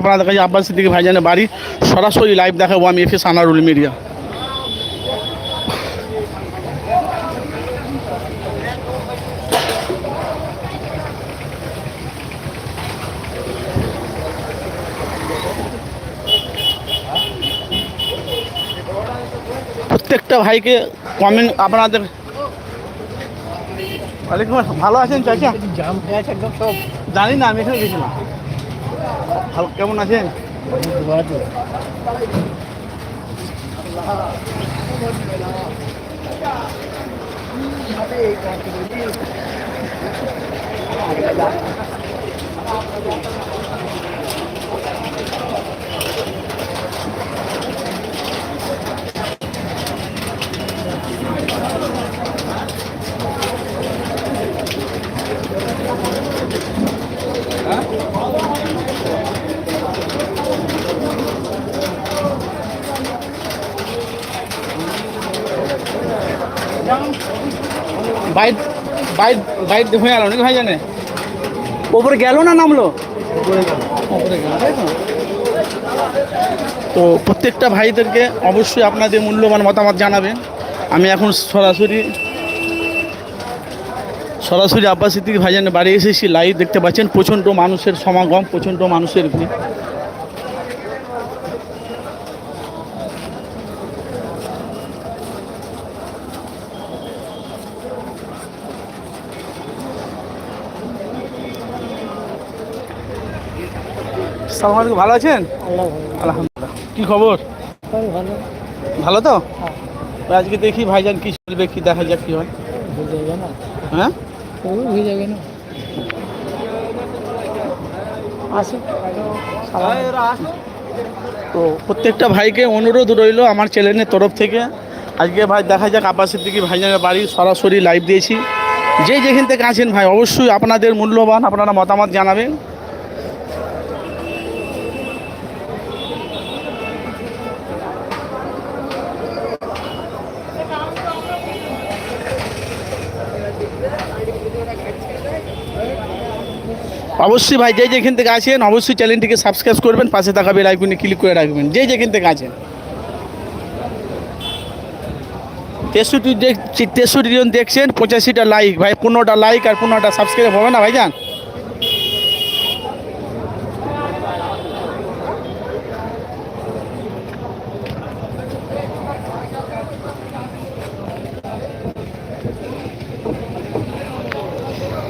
আপনাদের কাছে আব্বাস সিদ্দিকি ভাইজানের বাড়ি সরাসরি লাইভ দেখাবো আমি এফএস আনারুল মিডিয়া। প্রত্যেকটা ভাইকে কমেন্ট আপনাদের ওয়ালাইকুম ভালো আছেন চাচা? জাম একদম সব। জানি না আমি এখানে গেছিলাম ভালো কেমন আছেন? হয়ে গেল নাকি ভাই জানে ওপরে গেল না নামলো? তাই তো? তো প্রত্যেকটা ভাইদেরকে অবশ্যই আপনাদের মূল্যবান মতামত জানাবেন। আমি এখন সরাসরি সরাসরি আব্বাস সিদ্দিক ভাইজানের বাড়ি এসেছি লাইভ দেখতে পাচ্ছেন। প্রচণ্ড মানুষের সমাগম প্রচণ্ড মানুষের ভিড়। সালাম আলাইকুম ভালো আছেন? আলহামদুলিল্লাহ। কি খবর? ভালো। তো? হ্যাঁ। আজকে দেখি ভাইজান কি চলবে কি দেখা যাক কি হয়। হয়ে না? হ্যাঁ? হয়ে যাবে না? তো প্রত্যেকটা ভাইকে অনুরোধ রইল আমার চ্যানেলের তরফ থেকে। আজকে ভাই দেখা যাক আব্বাস সিদ্দিকি ভাইজানের বাড়ি সরাসরি লাইভ দিয়েছি। যে যেখান থেকে আছেন ভাই অবশ্যই আপনাদের মূল্যবান আপনারা মতামত জানাবেন। অবশ্যই ভাই, যে যেখান থেকে আছেন, অবশ্যই চ্যানেলটিকে সাবস্ক্রাইব করবেন, পাশে থাকা বেল আইকনে ক্লিক করে রাখবেন। যে যেখান থেকে আছেন। তেষট্টি তেষট্টি জন দেখছেন, পঁচাশিটা লাইক ভাই, পনেরোটা লাইক আর পনেরোটা সাবস্ক্রাইব হবে না ভাই ভাইজান?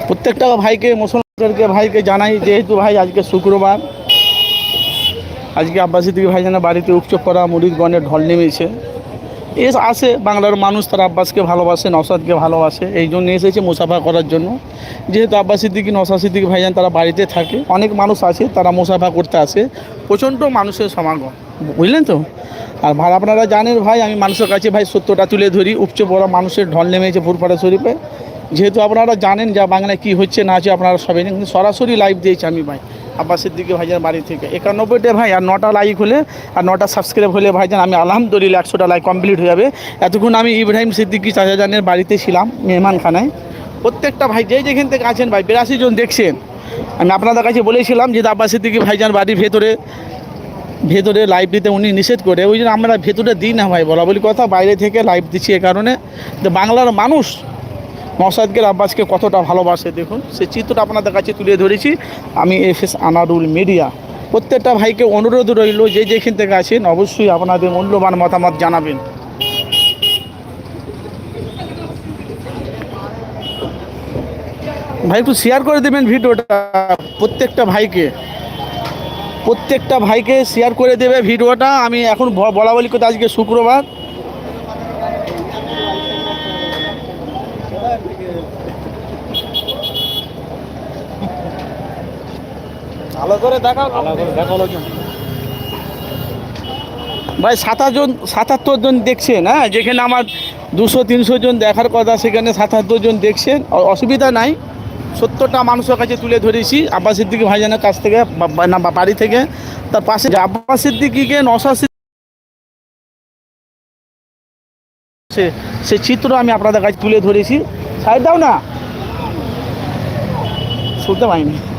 প্রত্যেকটা ভাইকে মুসলমানদেরকে ভাইকে জানাই, যেহেতু ভাই আজকে শুক্রবার, আজকে আব্বাসী থেকে ভাইজানের বাড়িতে উৎসব করা মুরিদগণের ঢল নেমেছে। এস আসে, বাংলার মানুষ তারা আব্বাসকে ভালোবাসে, নসাদকে ভালোবাসে, এই জন্য এসেছে মুসাফা করার জন্য। যেহেতু আব্বাস সিদ্দিকি নসাদ সিদ্দিকি ভাইজান তারা বাড়িতে থাকে, অনেক মানুষ আছে তারা মুসাফা করতে আসে, প্রচণ্ড মানুষের সমাগম, বুঝলেন তো? আর ভাই, আপনারা জানেন ভাই, আমি মানুষের কাছে ভাই সত্যটা তুলে ধরি উপচে পড়া মানুষের ঢল নেমেছে ফুরফাড়া শরীফে। যেহেতু আপনারা জানেন যা বাংলায় কী হচ্ছে, না আছে আপনারা সবাই। কিন্তু সরাসরি লাইভ দিয়েছি আমি ভাই, আব্বাস সিদ্দিকি ভাইজান বাড়ি থেকে। একানব্বইটা ভাই, আর নটা লাইক হলে, আর নটা সাবস্ক্রাইব হলে ভাইজান, আমি আলহামদুলিল্লাহ একশোটা লাইক কমপ্লিট হয়ে যাবে। এতক্ষণ আমি ইব্রাহিম সিদ্দিকি চাচাজানের বাড়িতে ছিলাম, মেহমানখানায়। প্রত্যেকটা ভাই যেই যেখান থেকে আছেন ভাই, বিরাশি জন দেখছেন। আমি আপনাদের কাছে বলেছিলাম যে আব্বাস সিদ্দিকি ভাইজান বাড়ির ভেতরে ভেতরে লাইভ দিতে উনি নিষেধ করে, ওই জন্য আমরা ভেতরে দিই না ভাই, বলা বলি কথা, বাইরে থেকে লাইভ দিচ্ছি এ কারণে। বাংলার মানুষ মসাদকে আব্বাসকে কতটা ভালোবাসে দেখুন। সে চিত্রটা আপনাদের কাছে তুলে ধরেছি। আমি এফ এস আনারুল মিডিয়া। প্রত্যেকটা ভাইকে অনুরোধ রইল, যে যেখান থেকে আছেন অবশ্যই আপনাদের মূল্যবান মতামত জানাবেন। ভাই, একটু শেয়ার করে দেবেন ভিডিওটা, প্রত্যেকটা ভাইকে। প্রত্যেকটা ভাইকে শেয়ার করে দেবে ভিডিওটা। আমি এখন বলা বলি করতে আজকে শুক্রবার। ভালো করে দেখাও ভালো করে ভাই সাতাশ জন সাতাত্তর জন দেখছেন হ্যাঁ? যেখানে আমার দুশো তিনশো জন দেখার কথা সেখানে সাতাত্তর জন দেখছেন। অসুবিধা নাই। সত্তরটা মানুষের কাছে তুলে ধরেছি। আব্বাস সিদ্দিকি ভাইজানের কাছ থেকে না বাড়ি থেকে। তার পাশে যে আব্বাস সিদ্দিকিকে নশা সে সে চিত্র আমি আপনাদের কাছে তুলে ধরেছি। সাইড দাও না। শুনতে পাইনি।